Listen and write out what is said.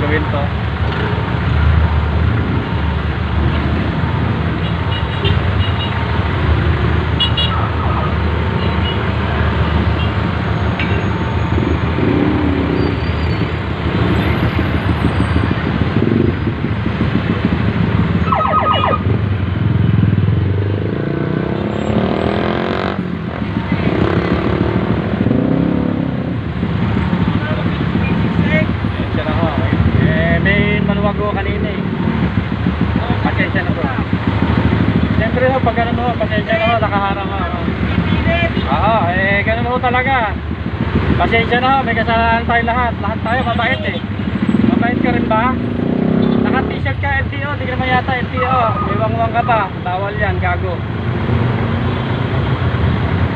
gawin to. Pasensya na ho. Eh, ho kanina eh. Pasensya na po. Siyempre ho, pag ganun ho, pasensya na ho, nakaharang ho. Oo, eh, ganun ho talaga. Pasensya na ho, may kasalanan tayo lahat. Lahat tayo mabait eh. Mabait ka rin ba? Naka-t-shirt ka LTO, di ka naman yata LTO. May wangwang ka pa. Bawal yan, gago.